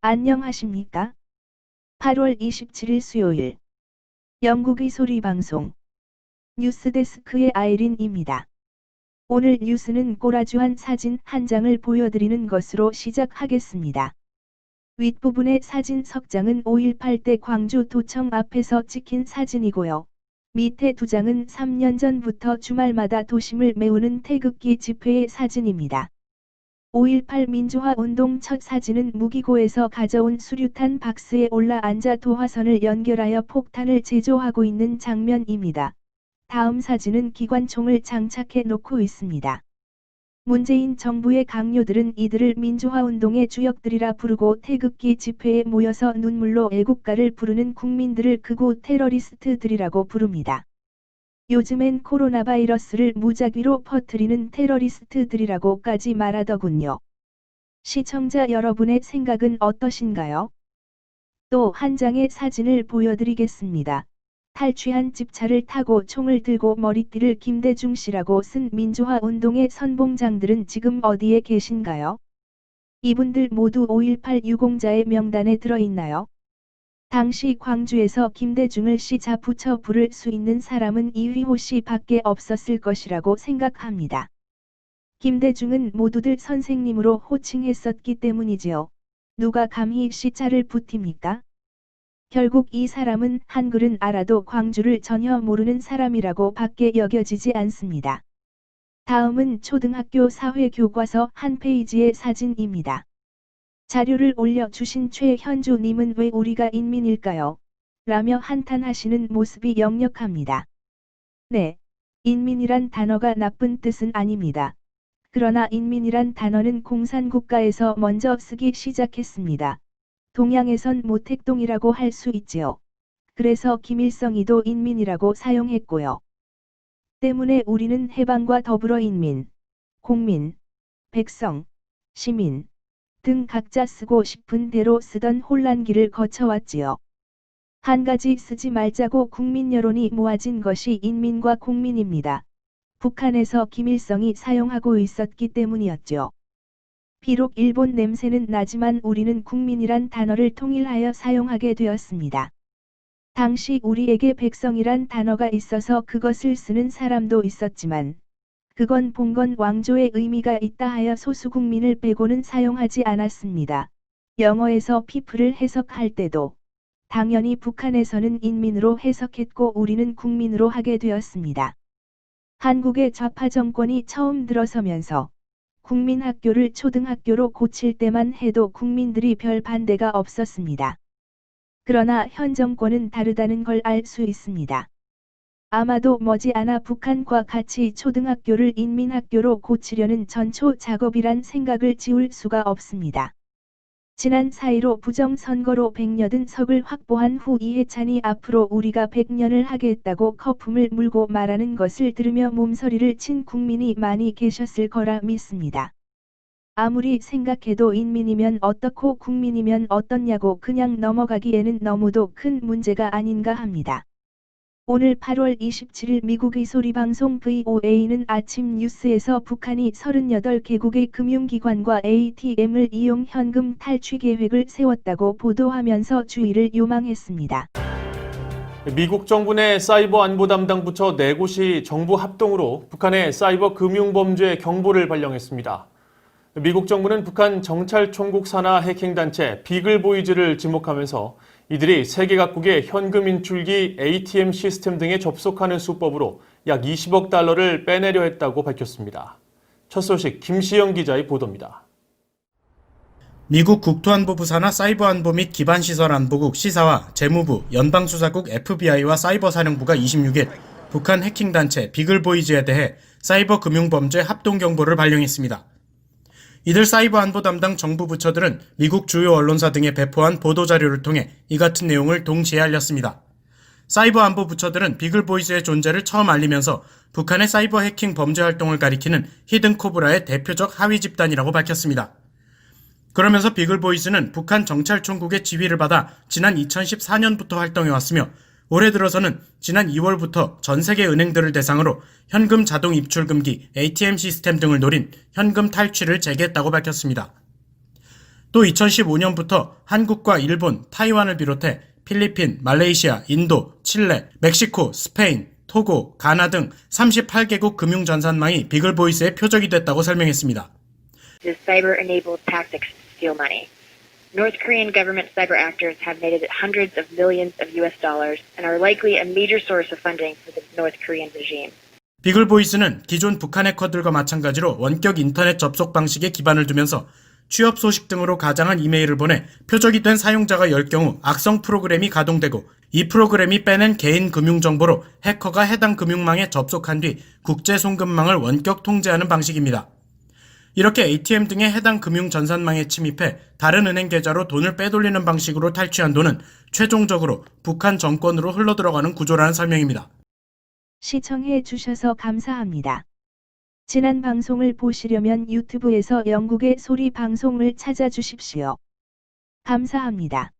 안녕하십니까? 8월 27일 수요일 영국의 소리 방송 뉴스데스크의 아이린입니다. 오늘 뉴스는 꼬라주한 사진 한 장을 보여드리는 것으로 시작하겠습니다. 윗부분의 사진 석장은 5.18 때 광주 도청 앞에서 찍힌 사진이고요. 밑에 두 장은 3년 전부터 주말마다 도심을 메우는 태극기 집회의 사진입니다. 5.18 민주화 운동 첫 사진은 무기고에서 가져온 수류탄 박스에 올라 앉아 도화선을 연결하여 폭탄을 제조하고 있는 장면입니다. 다음 사진은 기관총을 장착해 놓고 있습니다. 문재인 정부의 강요들은 이들을 민주화 운동의 주역들이라 부르고 태극기 집회에 모여서 눈물로 애국가를 부르는 국민들을 극우 테러리스트들이라고 부릅니다. 요즘엔 코로나 바이러스를 무작위로 퍼뜨리는 테러리스트들이라고까지 말하더군요. 시청자 여러분의 생각은 어떠신가요? 또 한 장의 사진을 보여드리겠습니다. 탈취한 집차를 타고 총을 들고 머리띠를 김대중 씨라고 쓴 민주화 운동의 선봉장들은 지금 어디에 계신가요? 이분들 모두 5.18 유공자의 명단에 들어있나요? 당시 광주에서 김대중을 시자 붙여 부를 수 있는 사람은 이휘호 씨 밖에 없었을 것이라고 생각합니다. 김대중은 모두들 선생님으로 호칭했었기 때문이지요. 누가 감히 시자를 붙입니까? 결국 이 사람은 한글은 알아도 광주를 전혀 모르는 사람이라고 밖에 여겨지지 않습니다. 다음은 초등학교 사회 교과서 한 페이지의 사진입니다. 자료를 올려주신 최현주님은 왜 우리가 인민일까요? 라며 한탄하시는 모습이 역력합니다. 네, 인민이란 단어가 나쁜 뜻은 아닙니다. 그러나 인민이란 단어는 공산국가에서 먼저 쓰기 시작했습니다. 동양에선 모택동이라고 할 수 있지요. 그래서 김일성이도 인민이라고 사용했고요. 때문에 우리는 해방과 더불어 인민, 공민, 백성, 시민 등 각자 쓰고 싶은 대로 쓰던 혼란기를 거쳐왔지요. 한 가지 쓰지 말자고 국민 여론이 모아진 것이 인민과 공민입니다. 북한에서 김일성이 사용하고 있었기 때문이었죠. 비록 일본 냄새는 나지만 우리는 국민이란 단어를 통일하여 사용하게 되었습니다. 당시 우리에게 백성이란 단어가 있어서 그것을 쓰는 사람도 있었지만, 그건 봉건 왕조의 의미가 있다 하여 소수 국민을 빼고는 사용하지 않았습니다. 영어에서 people을 해석할 때도, 당연히 북한에서는 인민으로 해석했고 우리는 국민으로 하게 되었습니다. 한국의 좌파 정권이 처음 들어서면서, 국민학교를 초등학교로 고칠 때만 해도 국민들이 별 반대가 없었습니다. 그러나 현 정권은 다르다는 걸 알 수 있습니다. 아마도 머지않아 북한과 같이 초등학교를 인민학교로 고치려는 전초 작업이란 생각을 지울 수가 없습니다. 지난 4.15 부정선거로 100여든 석을 확보한 후 이해찬이 앞으로 우리가 100년을 하겠다고 거품을 물고 말하는 것을 들으며 몸서리를 친 국민이 많이 계셨을 거라 믿습니다. 아무리 생각해도 인민이면 어떻고 국민이면 어떻냐고 그냥 넘어가기에는 너무도 큰 문제가 아닌가 합니다. 오늘 8월 27일 미국의 소리방송 VOA는 아침 뉴스에서 북한이 38개국의 금융기관과 ATM을 이용 현금 탈취 계획을 세웠다고 보도하면서 주의를 요망했습니다. 미국 정부 내 사이버 안보 담당 부처 4곳이 정부 합동으로 북한의 사이버 금융범죄 경보를 발령했습니다. 미국 정부는 북한 정찰총국 산하 해킹 단체 비글보이즈를 지목하면서 이들이 세계 각국의 현금 인출기 ATM 시스템 등에 접속하는 수법으로 약 20억 달러를 빼내려 했다고 밝혔습니다. 첫 소식 김시영 기자의 보도입니다. 미국 국토안보부 산하 사이버안보 및 기반시설안보국 시사와 재무부, 연방수사국 FBI와 사이버사령부가 26일 북한 해킹단체 비글보이즈에 대해 사이버 금융범죄 합동경보를 발령했습니다. 이들 사이버 안보 담당 정부 부처들은 미국 주요 언론사 등에 배포한 보도 자료를 통해 이 같은 내용을 동시에 알렸습니다. 사이버 안보 부처들은 비글보이즈의 존재를 처음 알리면서 북한의 사이버 해킹 범죄 활동을 가리키는 히든 코브라의 대표적 하위 집단이라고 밝혔습니다. 그러면서 비글보이즈는 북한 정찰총국의 지휘를 받아 지난 2014년부터 활동해왔으며 올해 들어서는 지난 2월부터 전 세계 은행들을 대상으로 현금 자동 입출 금기, ATM 시스템 등을 노린 현금 탈취를 재개했다고 밝혔습니다. 또 2015년부터 한국과 일본, 타이완을 비롯해 필리핀, 말레이시아, 인도, 칠레, 멕시코, 스페인, 토고, 가나 등 38개국 금융 전산망이 비글보이스의 표적이 됐다고 설명했습니다. North Korean government cyber actors have netted hundreds of millions of US dollars and are likely a major source of funding for the North Korean regime. 비글보이스는 기존 북한 해커들과 마찬가지로 원격 인터넷 접속 방식에 기반을 두면서 취업 소식 등으로 가장한 이메일을 보내 표적이 된 사용자가 10경우 악성 프로그램이 가동되고 이 프로그램이 빼낸 개인 금융 정보로 해커가 해당 금융망에 접속한 뒤 국제 송금망을 원격 통제하는 방식입니다. 이렇게 ATM 등의 해당 금융 전산망에 침입해 다른 은행 계좌로 돈을 빼돌리는 방식으로 탈취한 돈은 최종적으로 북한 정권으로 흘러들어가는 구조라는 설명입니다. 시청해 주셔서 감사합니다. 지난 방송을 보시려면 유튜브에서 영국의 소리 방송을 찾아주십시오. 감사합니다.